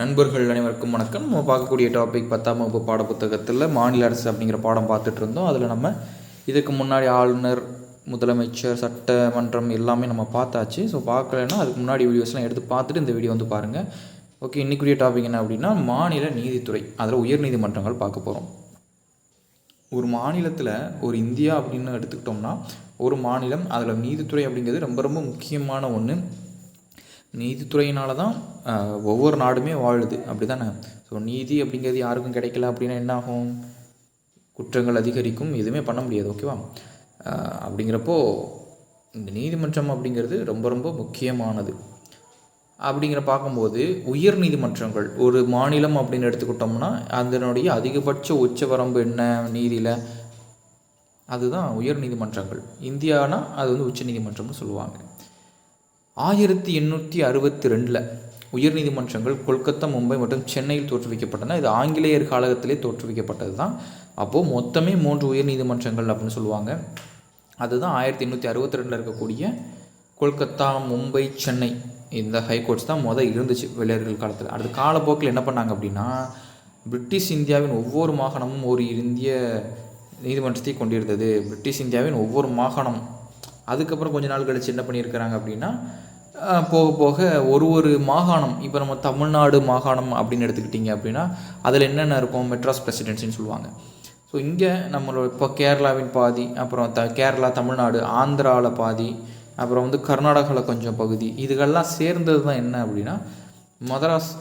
நண்பர்கள் அனைவருக்கும் வணக்கம். நம்ம பார்க்கக்கூடிய டாபிக் பத்தாம் வகுப்பு பாடப்புத்தகத்தில் மாநில அரசு அப்படிங்கிற பாடம் பார்த்துட்டு இருந்தோம். அதில் நம்ம இதுக்கு முன்னாடி ஆளுநர் முதலமைச்சர் சட்டமன்றம் எல்லாமே நம்ம பார்த்தாச்சு. ஸோ பார்க்கலன்னா அதுக்கு முன்னாடி வீடியோஸ்லாம் எடுத்து பார்த்துட்டு இந்த வீடியோ வந்து பாருங்கள் ஓகே இன்றைக்குரிய டாபிக் என்ன அப்படின்னா மாநில நீதித்துறை. அதில் உயர்நீதிமன்றங்கள் பார்க்க போகிறோம் ஒரு மாநிலத்தில் ஒரு இந்தியா அப்படின்னு எடுத்துக்கிட்டோம்னா ஒரு மாநிலம் அதில் நீதித்துறை அப்படிங்கிறது ரொம்ப ரொம்ப முக்கியமான ஒன்று நீதித்துறையினால தான் ஒவ்வொரு நாடுமே வாழுது. அப்படி தானே ஸோ நீதி அப்படிங்கிறது யாருக்கும் கிடைக்கல அப்படின்னா என்ன ஆகும் குற்றங்கள் அதிகரிக்கும். எதுவுமே பண்ண முடியாது. ஓகேவா அப்படிங்கிறப்போ இந்த நீதிமன்றம் அப்படிங்கிறது ரொம்ப ரொம்ப முக்கியமானது. அப்படிங்கிற பார்க்கும்போது உயர் நீதிமன்றங்கள் ஒரு மாநிலம் அப்படின்னு எடுத்துக்கிட்டோம்னா அதனுடைய அதிகபட்ச உச்சவரம்பு என்ன நீதியில்? அதுதான் உயர் நீதிமன்றங்கள். இந்தியானா அது வந்து உச்ச நீதிமன்றம்னு சொல்லுவாங்க. ஆயிரத்தி எண்ணூற்றி அறுபத்தி ரெண்டில் உயர்நீதிமன்றங்கள் கொல்கத்தா மும்பை மற்றும் சென்னையில் தோற்றுவிக்கப்பட்டன. இது ஆங்கிலேயர் காலகத்திலே தோற்றுவிக்கப்பட்டது தான் அப்போது மொத்தமே மூன்று உயர்நீதிமன்றங்கள் அப்படின்னு சொல்லுவாங்க. அதுதான் ஆயிரத்தி எண்ணூற்றி அறுபத்தி ரெண்டில் இருக்கக்கூடிய கொல்கத்தா மும்பை சென்னை இந்த ஹைகோர்ட்ஸ் தான் மொதல் இருந்துச்சு வெள்ளையர்கள் காலத்தில். அடுத்த காலப்போக்கில் என்ன பண்ணாங்க அப்படின்னா பிரிட்டிஷ் இந்தியாவின் ஒவ்வொரு மாகாணமும் ஒரு இந்திய நீதிமன்றத்தை கொண்டிருந்தது. பிரிட்டிஷ் இந்தியாவின் ஒவ்வொரு மாகாணம் அதுக்கப்புறம் கொஞ்ச நாள் கழிச்சு என்ன பண்ணியிருக்கிறாங்க அப்படின்னா போக போக ஒரு ஒரு மாகாணம் இப்போ நம்ம தமிழ்நாடு மாகாணம் அப்படின்னு எடுத்துக்கிட்டிங்க அப்படின்னா அதில் என்னென்ன இருக்கும்? மெட்ராஸ் பிரசிடென்சின்னு சொல்லுவாங்க. ஸோ இங்கே நம்மளோட இப்போ கேரளாவின் பாதி அப்புறம் த கேரளா தமிழ்நாடு ஆந்திராவில் பாதி அப்புறம் வந்து கர்நாடகாவில் கொஞ்சம் பகுதி இதுகள்லாம் சேர்ந்தது தான் என்ன அப்படின்னா மதராஸ்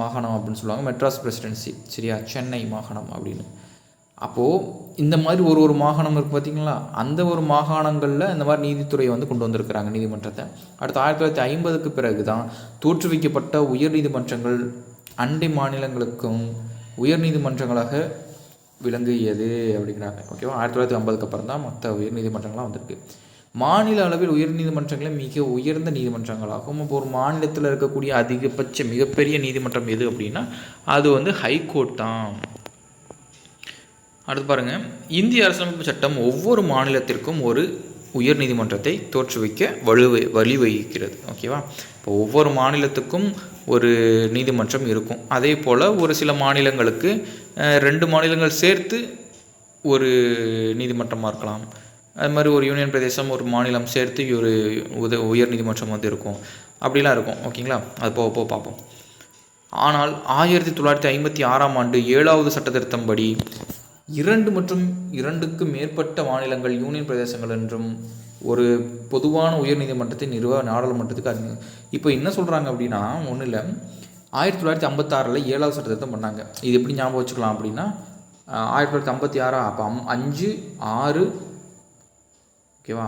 மாகாணம் அப்படின்னு சொல்லுவாங்க மெட்ராஸ் பிரசிடென்சி சரியா? சென்னை மாகாணம் அப்படின்னு. அப்போது இந்த மாதிரி ஒரு ஒரு மாகாணம் இருக்குது பார்த்தீங்களா அந்த ஒரு மாகாணங்களில் இந்த மாதிரி நீதித்துறையை வந்து கொண்டு வந்திருக்கிறாங்க நீதிமன்றத்தை. அடுத்து ஆயிரத்தி தொள்ளாயிரத்தி ஐம்பதுக்கு பிறகு தான் தோற்றுவிக்கப்பட்ட உயர் நீதிமன்றங்கள் அண்டை மாநிலங்களுக்கும் உயர் நீதிமன்றங்களாக விளங்குகிறது அப்படிங்கிறாங்க. ஓகேவா ஆயிரத்தி தொள்ளாயிரத்தி ஐம்பதுக்கு அப்புறம் தான் மற்ற உயர் நீதிமன்றங்களாக வந்திருக்கு. மாநில அளவில் உயர் நீதிமன்றங்களே மிக உயர்ந்த நீதிமன்றங்களாகும். இப்போ ஒரு மாநிலத்தில் இருக்கக்கூடிய அதிகபட்ச மிகப்பெரிய நீதிமன்றம் எது அப்படின்னா அது வந்து ஹைகோர்ட் தான். அடுத்து பாருங்கள் இந்திய அரசமைப்பு சட்டம் ஒவ்வொரு மாநிலத்திற்கும் ஒரு உயர் நீதிமன்றத்தை தோற்றுவிக்க வலுவை வழிவகிக்கிறது. ஓகேவா இப்போ ஒவ்வொரு மாநிலத்துக்கும் ஒரு நீதிமன்றம் இருக்கும். அதே போல் ஒரு சில மாநிலங்களுக்கு ரெண்டு மாநிலங்கள் சேர்த்து ஒரு நீதிமன்றமாக இருக்கலாம். அது மாதிரி ஒரு யூனியன் பிரதேசம் ஒரு மாநிலம் சேர்த்து ஒரு உத உயர் நீதிமன்றம் வந்து இருக்கும். அப்படிலாம் இருக்கும். ஓகேங்களா அது போக போக பார்ப்போம். ஆனால் ஆயிரத்தி தொள்ளாயிரத்தி ஐம்பத்தி ஆறாம் ஆண்டு ஏழாவது சட்டத்திருத்தம் படி இரண்டு மற்றும் இரண்டுக்கு மேற்பட்ட மாநிலங்கள் யூனியன் பிரதேசங்கள் என்றும் ஒரு பொதுவான உயர்நீதிமன்றத்தை நிறுவ நாடாளுமன்றத்துக்கு அது இப்போ என்ன சொல்கிறாங்க அப்படின்னா ஒன்றும் இல்லை. ஆயிரத்தி தொள்ளாயிரத்தி ஐம்பத்தாறில் ஏழாவது சட்டத்திருத்தம் பண்ணாங்க. இது எப்படி ஞாபகம் வச்சுக்கலாம் அப்படின்னா ஆயிரத்தி தொள்ளாயிரத்தி ஐம்பத்தி ஆறா அப்போ அம் அஞ்சு ஆறு ஓகேவா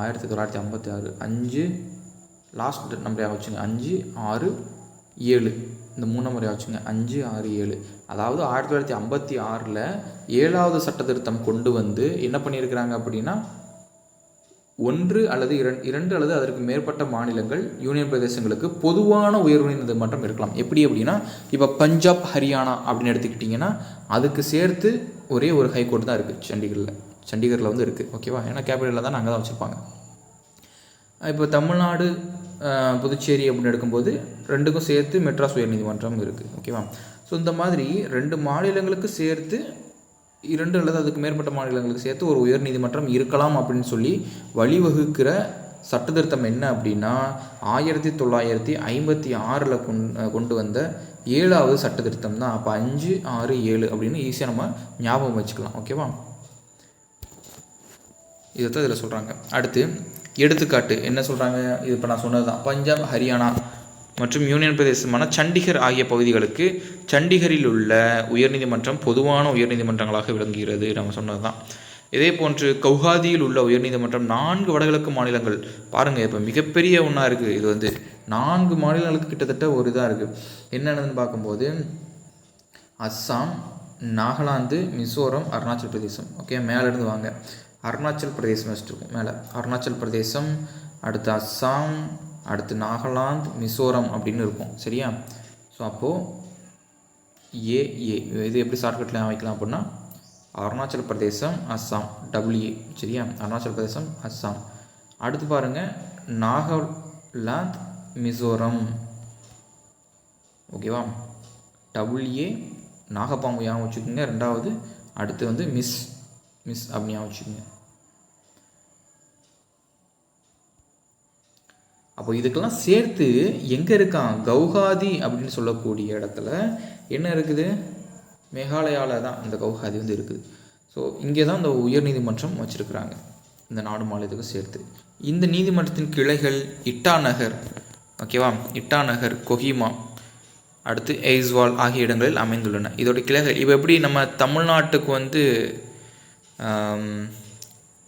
ஆயிரத்தி தொள்ளாயிரத்தி ஐம்பத்தி ஆறு அஞ்சு லாஸ்ட் நம்பரையாக வச்சுங்க. அஞ்சு ஆறு ஏழு. இந்த மூணு முறையாக வச்சுங்க அஞ்சு ஆறு ஏழு. அதாவது ஆயிரத்தி தொள்ளாயிரத்தி ஐம்பத்தி ஆறில் ஏழாவது சட்ட திருத்தம் கொண்டு வந்து என்ன பண்ணியிருக்கிறாங்க அப்படின்னா ஒன்று அல்லது இரண்டு இரண்டு அல்லது அதற்கு மேற்பட்ட மாநிலங்கள் யூனியன் பிரதேசங்களுக்கு பொதுவான உயர்வு நீதிமன்றம் இருக்கலாம். எப்படி அப்படின்னா இப்போ பஞ்சாப் ஹரியானா அப்படின்னு எடுத்துக்கிட்டிங்கன்னா அதுக்கு சேர்த்து ஒரே ஒரு ஹைகோர்ட் தான் இருக்குது சண்டிகரில் சண்டிகரில் வந்து இருக்குது ஓகேவா ஏன்னா கேபிட்டலில் தான் அங்கே தான் வச்சுருப்பாங்க. இப்போ தமிழ்நாடு புதுச்சேரி அப்படின்னு எடுக்கும்போது ரெண்டுக்கும் சேர்த்து மெட்ராஸ் உயர்நீதிமன்றம் இருக்குது ஓகேவா ஸோ இந்த மாதிரி ரெண்டு மாநிலங்களுக்கு சேர்த்து இரண்டு அல்லது அதுக்கு மேற்பட்ட மாநிலங்களுக்கு சேர்த்து ஒரு உயர்நீதிமன்றம் இருக்கலாம் அப்படின்னு சொல்லி வழிவகுக்கிற சட்டத்திருத்தம் என்ன அப்படின்னா ஆயிரத்தி தொள்ளாயிரத்தி ஐம்பத்தி ஆறில் கொண் கொண்டு வந்த ஏழாவது சட்டத்திருத்தம் தான். அப்போ அஞ்சு ஆறு ஏழு அப்படின்னு ஈஸியாக நம்ம ஞாபகம் வச்சுக்கலாம். ஓகேவா இதைத்தான் இதில் சொல்கிறாங்க அடுத்து எடுத்துக்காட்டு என்ன சொல்கிறாங்க இது இப்போ நான் சொன்னது தான் பஞ்சாப் ஹரியானா மற்றும் யூனியன் பிரதேசமான சண்டிகர் ஆகிய பகுதிகளுக்கு சண்டிகரில் உள்ள உயர்நீதிமன்றம் பொதுவான உயர்நீதிமன்றங்களாக விளங்குகிறது. நம்ம சொன்னது தான் இதே போன்று கவுஹாதியில் உள்ள உயர்நீதிமன்றம் நான்கு வடகிழக்கு மாநிலங்கள். பாருங்கள் இப்போ மிகப்பெரிய ஒன்றா இருக்குது இது வந்து நான்கு மாநிலங்களுக்கு கிட்டத்தட்ட ஒரு இதாக இருக்குது என்னென்னு பார்க்கும்போது அஸ்ஸாம் நாகாலாந்து மிசோரம் அருணாச்சல் பிரதேசம். ஓகே மேலேருந்து வாங்க. அருணாச்சல் பிரதேசம் வச்சுருக்கோம் மேலே. அருணாச்சல் பிரதேசம் அடுத்து அஸ்ஸாம் அடுத்து நாகாலாந்து மிசோரம் அப்படின்னு இருக்கும். சரியா? ஸோ அப்போது ஏஏ இது எப்படி ஷார்ட்கட்டில் வைக்கலாம் அப்படின்னா அருணாச்சல் பிரதேசம் அஸ்ஸாம் டபிள்யூஏ சரியா? அருணாச்சல் பிரதேசம் அஸ்ஸாம். அடுத்து பாருங்கள் நாகாலாந்து மிசோரம். ஓகேவா? டபுள்ஏ நாகப்பாம்பு ஞாபகம் வச்சுக்கோங்க. ரெண்டாவது அடுத்து வந்து மிஸ் மிஸ் அப்படி ஞாபகம் வச்சுக்கோங்க அப்போ இதுக்கெல்லாம் சேர்த்து எங்கே இருக்கான் கௌஹாதி அப்படின்னு சொல்லக்கூடிய இடத்துல என்ன இருக்குது? மேகாலயாவில் தான் இந்த கௌஹாதி வந்து இருக்குது. ஸோ இங்கே தான் இந்த உயர்நீதிமன்றம் வச்சுருக்குறாங்க. இந்த நாடு மாநிலத்துக்கு சேர்த்து. இந்த நீதிமன்றத்தின் கிளைகள் இட்டா நகர் ஓகேவா இட்டா நகர் கொஹிமா அடுத்து எய்ஸ்வால் ஆகிய இடங்களில் அமைந்துள்ளன. இதோட கிளைகள் இப்போ எப்படி நம்ம தமிழ்நாட்டுக்கு வந்து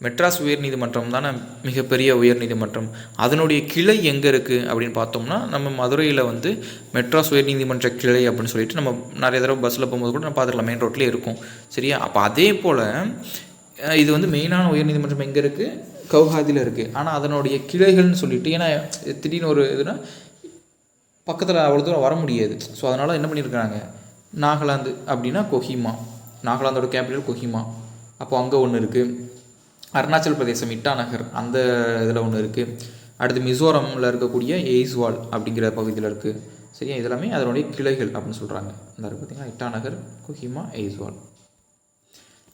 மெட்ராஸ் உயர்நீதிமன்றம் தானே மிகப்பெரிய உயர்நீதிமன்றம். அதனுடைய கிளை எங்கே இருக்குது அப்படின்னு பார்த்தோம்னா நம்ம மதுரையில் வந்து மெட்ராஸ் உயர்நீதிமன்ற கிளை அப்படின்னு சொல்லிட்டு நம்ம நிறைய தடவை பஸ்ஸில் போகும்போது கூட நம்ம பார்த்துக்கலாம் மெயின் ரோட்லேயே இருக்கும். சரியா? அப்போ அதே போல் இது வந்து மெயினான உயர்நீதிமன்றம் எங்கே இருக்குது கவுஹாதியில் இருக்குது ஆனால் அதனுடைய கிளைகள்னு சொல்லிட்டு ஏன்னா திடீர்னு ஒரு இதுனா பக்கத்தில் அவ்வளோ தூரம் வர முடியாது. ஸோ அதனால் என்ன பண்ணியிருக்காங்க நாகாலாந்து அப்படின்னா கொஹிமா. நாகாலாந்தோட கேபிட்டல் கொஹிமா. அப்போது அங்கே ஒன்று இருக்குது அருணாச்சல் பிரதேசம் இட்டாநகர் அந்த இதில் ஒன்று இருக்குது அடுத்து மிசோரமில் இருக்கக்கூடிய எய்ஸ்வால் அப்படிங்கிற பகுதியில் இருக்குது சரியா? இதெல்லாமே அதனுடைய கிளைகள் அப்படின்னு சொல்கிறாங்க இந்த பார்த்தீங்கன்னா இட்டாநகர் கொஹிமா எய்ஸ்வால்.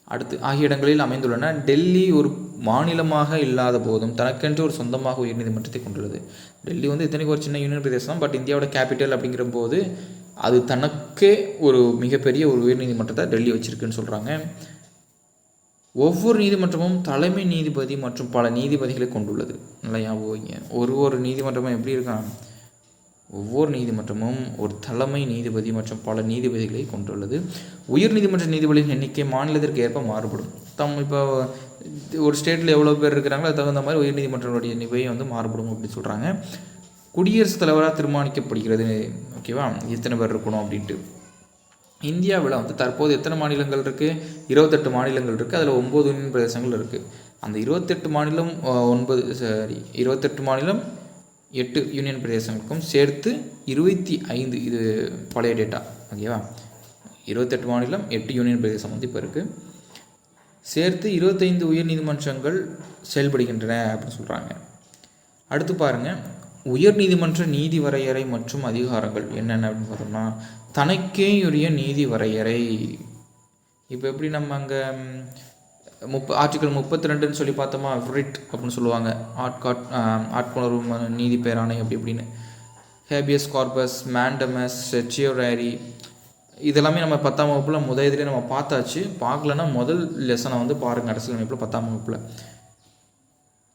அடுத்து ஆகிய இடங்களில் அமைந்துள்ளன. டெல்லி ஒரு மாநிலமாக இல்லாத போதும் தனக்கென்று ஒரு சொந்தமாக உயர்நீதிமன்றத்தை கொண்டுள்ளது. டெல்லி வந்து இத்தனைக்கு ஒரு சின்ன யூனியன் பிரதேசம் பட் இந்தியாவோட கேபிட்டல் அப்படிங்கிற போது அது தனக்கே ஒரு மிகப்பெரிய ஒரு உயர்நீதிமன்றத்தை டெல்லி வச்சிருக்குன்னு சொல்கிறாங்க ஒவ்வொரு நீதிமன்றமும் தலைமை நீதிபதி மற்றும் பல நீதிபதிகளை கொண்டுள்ளது. நல்லா ஞாபகம் வைங்க. ஒரு ஒரு நீதிமன்றமும் எப்படி இருக்கான் ஒவ்வொரு நீதிமன்றமும் ஒரு தலைமை நீதிபதி மற்றும் பல நீதிபதிகளை கொண்டுள்ளது. உயர் நீதிமன்ற நீதிபதிகளின் எண்ணிக்கை மாநிலத்திற்கு ஏற்ப மாறுபடும். தம் இப்போ ஒரு ஸ்டேட்டில் எவ்வளோ பேர் இருக்கிறாங்களோ அதுக்கு தகுந்த மாதிரி உயர் நீதிமன்றங்களுடைய நிபையை வந்து மாறுபடும் அப்படின்னு சொல்கிறாங்க குடியரசுத் தலைவராக தீர்மானிக்கப்படுகிறது. ஓகேவா? எத்தனை பேர் இருக்கணும் அப்படின்ட்டு. இந்தியாவில் வந்து தற்போது எத்தனை மாநிலங்கள் இருக்குது இருபத்தெட்டு மாநிலங்கள் இருக்குது அதில் ஒம்பது யூனியன் பிரதேசங்கள் இருக்குது அந்த இருபத்தெட்டு மாநிலம் ஒன்பது சாரி இருபத்தெட்டு மாநிலம் எட்டு யூனியன் பிரதேசங்களுக்கும் சேர்த்து இருபத்தி ஐந்து. இது பழைய டேட்டா. ஓகேவா? இருபத்தெட்டு மாநிலம் எட்டு யூனியன் பிரதேசம் வந்து இப்போ இருக்குது சேர்த்து இருபத்தைந்து உயர்நீதிமன்றங்கள் செயல்படுகின்றன அப்படின்னு சொல்கிறாங்க அடுத்து பாருங்கள் உயர்நீதிமன்ற நீதி வரையறை மற்றும் அதிகாரங்கள் என்னென்ன அப்படின்னு பார்த்தோம்னா தனக்கேயுரிய நீதி வரையறை இப்போ எப்படி நம்ம அங்கே முப்ப ஆர்டிக்கல் முப்பத்தி ரெண்டுன்னு சொல்லி பார்த்தோமா ரிட் அப்படின்னு சொல்லுவாங்க. ஆட்காட் ஆட்கொணர்வு ம- நீதி பேராணை அப்படி இப்படின்னு. ஹேபியஸ் கார்பஸ் மேண்டமஸ் செச்சியோரேரி இதெல்லாமே நம்ம பத்தாம் வகுப்பில் முதல் இதிலே நம்ம பார்த்தாச்சு. பார்க்கலன்னா முதல் லெசனை வந்து பாருங்கள் அரசியலமைப்பில் பத்தாம் வகுப்பில்.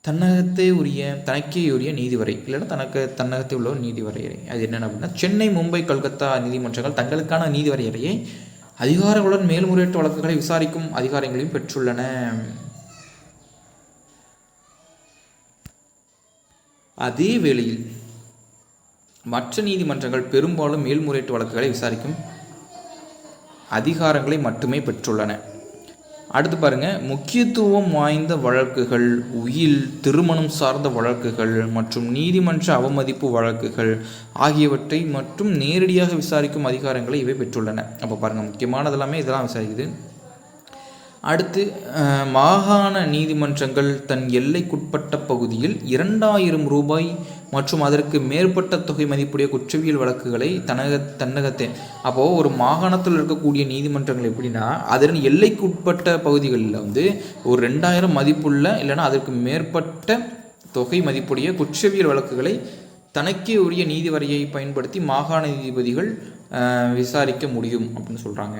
தன்னகத்தே உரிய தனக்கே உரிய நீதிவரை இல்லைன்னா தனக்கு தன்னகத்தை உள்ள ஒரு நீதி வரையறை அது என்னென்ன அப்படின்னா சென்னை மும்பை கல்கத்தா நீதிமன்றங்கள் தங்களுக்கான நீதி வரையறையை அதிகாரங்களுடன் மேல்முறையீட்டு வழக்குகளை விசாரிக்கும் அதிகாரங்களையும் பெற்றுள்ளன. அதே வேளையில் மற்ற நீதிமன்றங்கள் பெரும்பாலும் மேல்முறையீட்டு வழக்குகளை விசாரிக்கும் அதிகாரங்களை மட்டுமே பெற்றுள்ளன. அடுத்து பாருங்க முக்கியத்துவம் வாய்ந்த வழக்குகள் உயில் திருமணம் சார்ந்த வழக்குகள் மற்றும் நீதிமன்ற அவமதிப்பு வழக்குகள் ஆகியவற்றை மற்றும் நேரடியாக விசாரிக்கும் அதிகாரங்களை இவை பெற்றுள்ளன. அப்போ பாருங்க முக்கியமானது எல்லாமே இதெல்லாம் விசாரிக்குது. அடுத்து மாகாண நீதிமன்றங்கள் தன் எல்லைக்குட்பட்ட பகுதியில் இரண்டாயிரம் ரூபாய் மற்றும் அதற்கு மேற்பட்ட தொகை மதிப்புடைய குற்றவியல் வழக்குகளை தனக தன்னகத்தே அப்போது ஒரு மாகாணத்தில் இருக்கக்கூடிய நீதிமன்றங்கள் எப்படின்னா அதன் எல்லைக்குட்பட்ட பகுதிகளில் வந்து ஒரு ரெண்டாயிரம் மதிப்புள்ள இல்லைன்னா அதற்கு மேற்பட்ட தொகை மதிப்புடைய குற்றவியல் வழக்குகளை தனக்கே உரிய நீதி வரையை பயன்படுத்தி மாகாண நீதிபதிகள் விசாரிக்க முடியும் அப்படின்னு சொல்கிறாங்க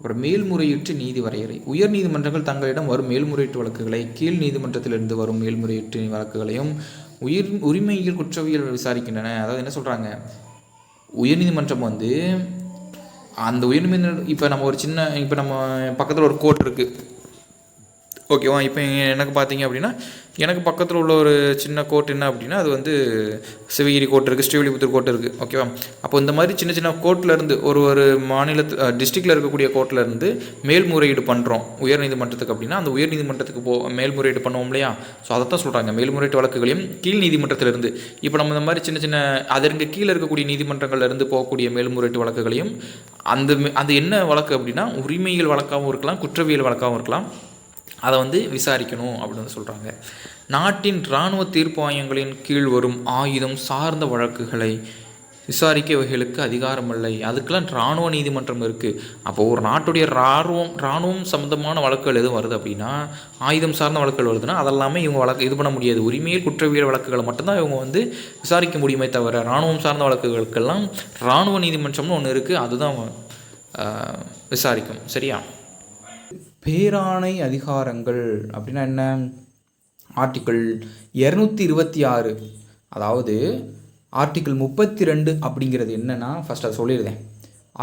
அப்புறம் மேல்முறையீட்டு நீதி வரையறை. உயர் நீதிமன்றங்கள் தங்களிடம் வரும் மேல்முறையீட்டு வழக்குகளை கீழ் நீதிமன்றத்திலிருந்து வரும் மேல்முறையீட்டு வழக்குகளையும் உயிர் உரிமையியல் குற்றவியல் விசாரிக்கின்றன. அதாவது என்ன சொல்கிறாங்க உயர்நீதிமன்றம் வந்து அந்த உயர்நீதிமன்றம் இப்போ நம்ம ஒரு சின்ன இப்போ நம்ம பக்கத்தில் ஒரு கோர்ட் இருக்குது ஓகேவா இப்போ எனக்கு பார்த்தீங்க அப்படின்னா எனக்கு பக்கத்தில் உள்ள ஒரு சின்ன கோர்ட் என்ன அப்படின்னா அது வந்து சிவகிரி கோர்ட் இருக்குது ஸ்ரீவில்லிபுத்தூர் கோர்ட் இருக்குது ஓகேவா அப்போ இந்த மாதிரி சின்ன சின்ன கோர்ட்லேருந்து ஒரு ஒரு மாநிலத்து டிஸ்ட்ரிக்டில் இருக்கக்கூடிய கோர்ட்லேருந்து மேல்முறையீடு பண்ணுறோம் உயர்நீதிமன்றத்துக்கு அப்படின்னா அந்த உயர்நீதிமன்றத்துக்கு போ மேல்முறையீடு பண்ணுவோம் இல்லையா? ஸோ அதை தான் சொல்கிறாங்க மேல்முறையீட்டு வழக்குகளையும் கீழ் நீதிமன்றத்திலிருந்து இப்போ நம்ம இந்த மாதிரி சின்ன சின்ன அதற்கு கீழே இருக்கக்கூடிய நீதிமன்றங்கள்லேருந்து போகக்கூடிய மேல்முறையீட்டு வழக்குகளையும் அந்த மே- அது என்ன வழக்கு அப்படின்னா உரிமையியல் வழக்காகவும் இருக்கலாம் குற்றவியல் வழக்காகவும் இருக்கலாம். அதை வந்து விசாரிக்கணும் அப்படின்னு சொல்கிறாங்க நாட்டின் இராணுவ தீர்ப்பாயங்களின் கீழ் வரும் ஆயுதம் சார்ந்த வழக்குகளை விசாரிக்க வகைகளுக்கு அதிகாரம் இல்லை. அதுக்கெல்லாம் இராணுவ நீதிமன்றம் இருக்குது அப்போது ஒரு நாட்டுடைய இராணுவம் இராணுவம் சம்மந்தமான வழக்குகள் எதுவும் வருது அப்படின்னா ஆயுதம் சார்ந்த வழக்குகள் வருதுன்னா அதெல்லாமே இவங்க வழக்கு இது பண்ண முடியாது. உரிமையில் குற்றவியல் வழக்குகளை மட்டும்தான் இவங்க வந்து விசாரிக்க முடியுமே தவிர இராணுவம் சார்ந்த வழக்குகளுக்கெல்லாம் இராணுவ நீதிமன்றம்னு ஒன்று இருக்குது அதுதான் விசாரிக்கும். சரியா? பேராணை அதிகாரங்கள் அப்படின்னா என்ன? ஆர்டிக்கிள் இரநூத்தி இருபத்தி ஆறு. அதாவது ஆர்டிக்கிள் முப்பத்தி ரெண்டு அப்படிங்கிறது என்னன்னா ஃபஸ்ட் அதை சொல்லியிருந்தேன்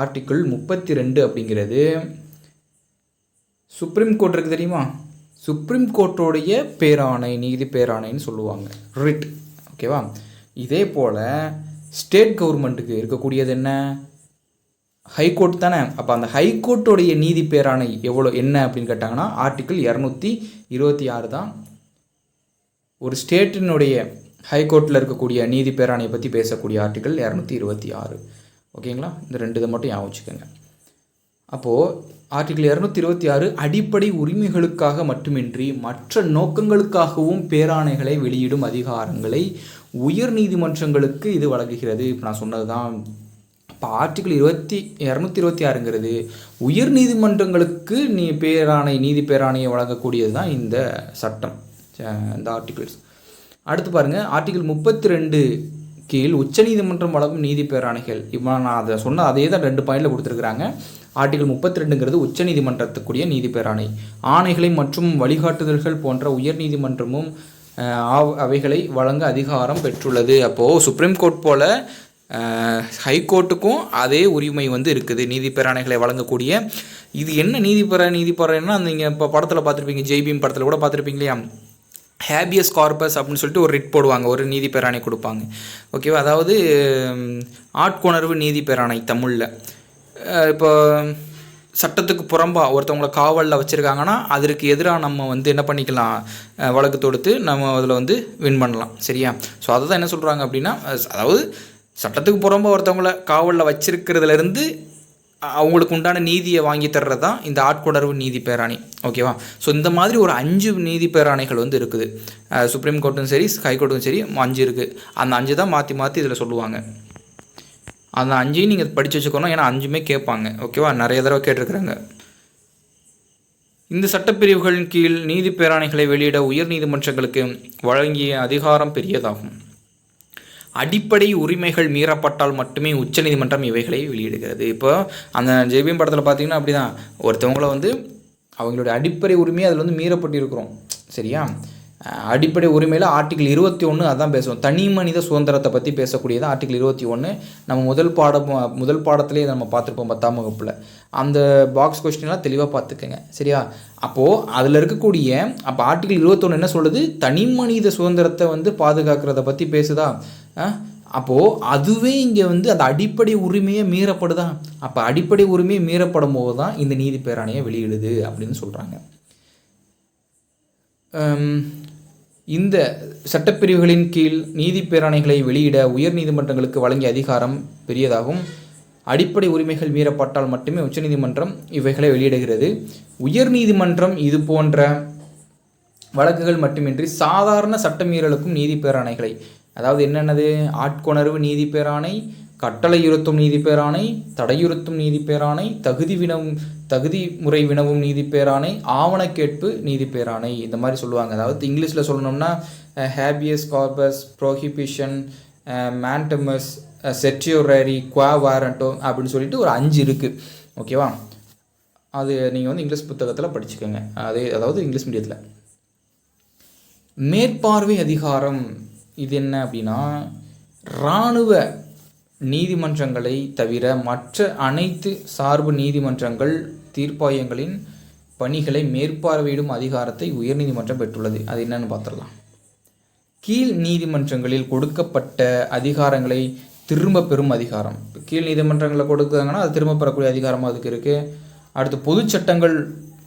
ஆர்டிக்கிள் முப்பத்தி ரெண்டு அப்படிங்கிறது சுப்ரீம் கோர்ட் இருக்குது தெரியுமா? சுப்ரீம் கோர்ட்டோடைய பேராணை நீதி பேராணைன்னு சொல்லுவாங்க. ரிட் ஓகேவா இதே போல் ஸ்டேட் கவர்மெண்ட்டுக்கு இருக்கக்கூடியது என்ன? ஹைகோர்ட் தானே? அப்போ அந்த ஹைகோர்ட்டுடைய நீதி பேராணை எவ்வளோ என்ன அப்படின்னு கேட்டாங்கன்னா ஆர்டிக்கிள் இரநூத்தி இருபத்தி ஆறு தான் ஒரு ஸ்டேட்டினுடைய ஹைகோர்ட்டில் இருக்கக்கூடிய நீதி பேராணையை பற்றி பேசக்கூடிய ஆர்டிக்கிள் இரநூத்தி இருபத்தி ஆறு. ஓகேங்களா? இந்த ரெண்டு இதை மட்டும் ஞாபகம் வச்சுக்கோங்க. அப்போது ஆர்டிகிள் இரநூத்தி இருபத்தி ஆறு அடிப்படை உரிமைகளுக்காக மட்டுமின்றி மற்ற நோக்கங்களுக்காகவும் பேராணைகளை வெளியிடும் அதிகாரங்களை உயர் நீதிமன்றங்களுக்கு இது வழங்குகிறது. இப்போ நான் சொன்னது தான் இப்போ ஆர்டிகிள் இருபத்தி இரநூத்தி இருபத்தி ஆறுங்கிறது உயர் நீதிமன்றங்களுக்கு நீ பேராணை நீதி பேராணையை வழங்கக்கூடியது தான் இந்த சட்டம் இந்த ஆர்டிகிள்ஸ் அடுத்து பாருங்கள் ஆர்டிகிள் முப்பத்தி ரெண்டு கீழ் உச்சநீதிமன்றம் வழங்கும் நீதி பேராணைகள். இப்போ நான் அதை சொன்ன அதே தான் ரெண்டு பாயிண்டில் கொடுத்துருக்குறாங்க. ஆர்டிகிள் முப்பத்தி ரெண்டுங்கிறது உச்சநீதிமன்றத்துக்குரிய நீதி பேராணை. ஆணைகளை மற்றும் வழிகாட்டுதல்கள் போன்ற உயர் நீதிமன்றமும் அவைகளை வழங்க அதிகாரம் பெற்றுள்ளது. அப்போது சுப்ரீம் கோர்ட் போல் ஹைகோர்ட்டுக்கும் அதே உரிமை வந்து இருக்குது. நீதி வழங்கக்கூடிய இது என்ன நீதி பேர அந்த நீங்கள் இப்போ படத்தில் பார்த்துருப்பீங்க ஜெய்பீம் படத்தில் கூட பார்த்துருப்பீங்க இல்லையா? ஹேபியஸ் கார்பஸ் அப்படின்னு சொல்லிட்டு ஒரு ரிட் போடுவாங்க ஒரு நீதி பேராணை கொடுப்பாங்க. ஓகேவா அதாவது ஆட்கொணர்வு நீதி பேராணை தமிழில். இப்போ சட்டத்துக்கு புறம்பாக ஒருத்தவங்கள காவலில் வச்சுருக்காங்கன்னா அதற்கு எதிராக நம்ம வந்து என்ன பண்ணிக்கலாம்? வழக்கு தொடுத்து நம்ம அதில் வந்து வின் பண்ணலாம். சரியா? ஸோ அதை தான் என்ன சொல்கிறாங்க அப்படின்னா அதாவது சட்டத்துக்கு புறம்பா ஒருத்தவங்கள காவலில் வச்சிருக்கிறதுலேருந்து அவங்களுக்கு உண்டான நீதியை வாங்கி தர்றது தான் இந்த ஆட்கொணர்வு நீதி பேராணை. ஓகேவா? ஸோ இந்த மாதிரி ஒரு அஞ்சு நீதி பேராணைகள் வந்து இருக்குது. சுப்ரீம் கோர்ட்டும் சரி ஹைகோர்ட்டும் சரி அஞ்சு இருக்குது அந்த அஞ்சு தான் மாற்றி மாற்றி இதில் சொல்லுவாங்க. அந்த அஞ்சையும் நீங்கள் படித்து வச்சுக்கணும். ஏன்னா அஞ்சுமே கேட்பாங்க. ஓகேவா? நிறைய தடவை கேட்டிருக்கிறாங்க. இந்த சட்டப்பிரிவுகளின் கீழ் நீதி பேராணைகளை வெளியிட உயர் நீதிமன்றங்களுக்கு வழங்கிய அதிகாரம் பெரியதாகும். அடிப்படை உரிமைகள் மீறப்பட்டால் மட்டுமே உச்சநீதிமன்றம் இவைகளை வெளியிடுகிறது. இப்போ அந்த ஜெய்பிஎம் படத்தில் பார்த்தீங்கன்னா அப்படி தான் ஒருத்தவங்கள வந்து அவங்களுடைய அடிப்படை உரிமையை அதில் வந்து மீறப்பட்டிருக்கிறோம். சரியா? அடிப்படை உரிமையில் ஆர்டிகிள் இருபத்தி ஒன்று அதான் பேசுவோம். தனி மனித சுதந்திரத்தை பற்றி பேசக்கூடியது ஆர்டிகிள் இருபத்தி ஒன்று நம்ம முதல் பாடம் முதல் பாடத்திலே நம்ம பார்த்துருப்போம் பத்தாம் வகுப்பில். அந்த பாக்ஸ் கொஸ்டின்லாம் தெளிவாக பார்த்துக்கோங்க. சரியா? அப்போது அதில் இருக்கக்கூடிய அப்போ ஆர்டிகிள் இருபத்தொன்று என்ன சொல்லுது? தனி மனித சுதந்திரத்தை வந்து பாதுகாக்கிறத பற்றி பேசுதா? அப்போது அதுவே இங்கே வந்து அந்த அடிப்படை உரிமையை மீறப்படுதா? அப்போ அடிப்படை உரிமையை மீறப்படும் போது தான் இந்த நீதி பேராணையை வெளியிடுது அப்படின்னு சொல்கிறாங்க இந்த சட்டப்பிரிவுகளின் கீழ் நீதி பேராணைகளை வெளியிட உயர் நீதிமன்றங்களுக்கு வழங்கிய அதிகாரம் பெரியதாகும். அடிப்படை உரிமைகள் மீறப்பட்டால் மட்டுமே உச்சநீதிமன்றம் இவைகளை வெளியிடுகிறது. உயர் நீதிமன்றம் இது போன்ற வழக்குகள் மட்டுமின்றி சாதாரண சட்டமீறலுக்கும் நீதி பேராணைகளை அதாவது என்னென்னது? ஆட்கொணர்வு நீதி பேராணை கட்டளையுறுத்தும் நீதி பேராணை தடையுறுத்தும் நீதி பேராணை தகுதி வினவும் தகுதி முறை வினவும் நீதி பேராணை ஆவணக்கேட்பு நீதி பேராணை இந்த மாதிரி சொல்லுவாங்க. அதாவது இங்கிலீஷில் சொல்லணும்னா habeas corpus prohibition mandamus certiorari quo warranto அப்படின்னு சொல்லிட்டு ஒரு அஞ்சு இருக்குது ஓகேவா? அது நீங்கள் வந்து இங்கிலீஷ் புத்தகத்தில் படிச்சுக்கோங்க. அதே அதாவது இங்கிலீஷ் மீடியத்தில். மேற்பார்வை அதிகாரம். இது என்ன அப்படின்னா இராணுவ நீதிமன்றங்களை தவிர மற்ற அனைத்து சார்பு நீதிமன்றங்கள் தீர்ப்பாயங்களின் பணிகளை மேற்பார்வையிடும் அதிகாரத்தை உயர்நீதிமன்றம் பெற்றுள்ளது. அது என்னன்னு பார்த்துடலாம். கீழ் நீதிமன்றங்களில் கொடுக்கப்பட்ட அதிகாரங்களை திரும்ப பெறும் அதிகாரம். கீழ் நீதிமன்றங்களில் கொடுக்குறாங்கன்னா அது திரும்ப பெறக்கூடிய அதிகாரமாக அதுக்கு இருக்குது அடுத்து பொதுச் சட்டங்கள்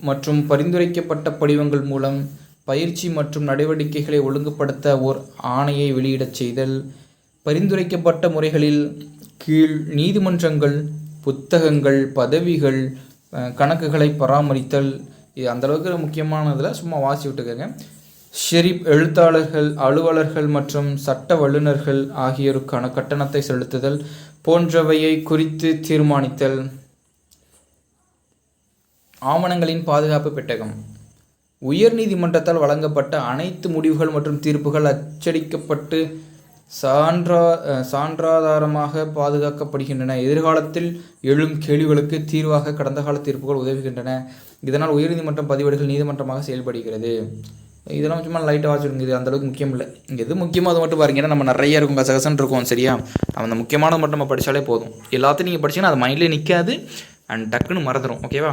மற்றும் பரிந்துரைக்கப்பட்ட படிவங்கள் மூலம் பயிற்சி மற்றும் நடவடிக்கைகளை ஒழுங்குபடுத்த ஓர் ஆணையை வெளியிடச் செய்தல் பரிந்துரைக்கப்பட்ட முறைகளில் கீழ் நீதிமன்றங்கள் புத்தகங்கள் பதவிகள் கணக்குகளை பராமரித்தல் இது அந்தளவுக்கு முக்கியமானதில் சும்மா வாசி விட்டுக்கோங்க. ஷெரீப் எழுத்தாளர்கள் அலுவலர்கள் மற்றும் சட்ட வல்லுநர்கள் ஆகியோருக்கான கட்டணத்தை செலுத்துதல் போன்றவையை குறித்து தீர்மானித்தல். ஆவணங்களின் பாதுகாப்பு பெட்டகம். உயர்நீதிமன்றத்தால் வழங்கப்பட்ட அனைத்து முடிவுகள் மற்றும் தீர்ப்புகள் அச்சடிக்கப்பட்டு சான்றா சான்றாதாரமாக பாதுகாக்கப்படுகின்றன. எதிர்காலத்தில் எழும் கேள்விகளுக்கு தீர்வாக கடந்த கால தீர்ப்புகள் உதவுகின்றன. இதனால் உயர்நீதிமன்றம் பதிவேடுகள் நீதிமன்றமாக செயல்படுகிறது. இதெல்லாம் சும்மா லைட்டாக வாசிடுங்க இது அந்தளவுக்கு முக்கியம் இல்லை. எது முக்கியமோ அது மட்டும் பாருங்க. ஏன்னா நம்ம நிறைய இருக்கும் கசகசன் இருக்கும் சரியா? அந்த முக்கியமானது மட்டும் நம்ம படித்தாலே போதும். எல்லாத்தையும் நீங்கள் படிச்சீங்கன்னா அது மைண்ட்லேயே நிற்காது அண்ட் டக்குன்னு மறந்துடும் ஓகேவா